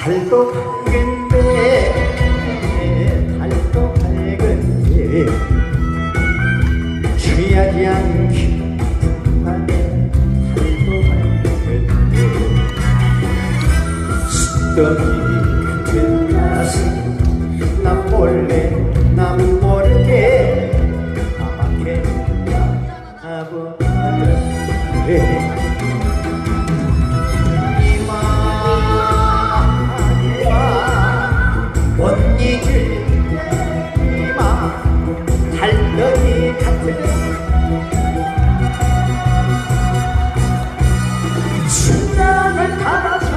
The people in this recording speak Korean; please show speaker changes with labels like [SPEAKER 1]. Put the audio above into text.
[SPEAKER 1] 달도 밝은데 달도 밝은데 취하지 않기 만에 달도 밝은데 숫더기 같은 가슴 난 몰래 난 모르게 아마게 나보다 그래 Singen kann man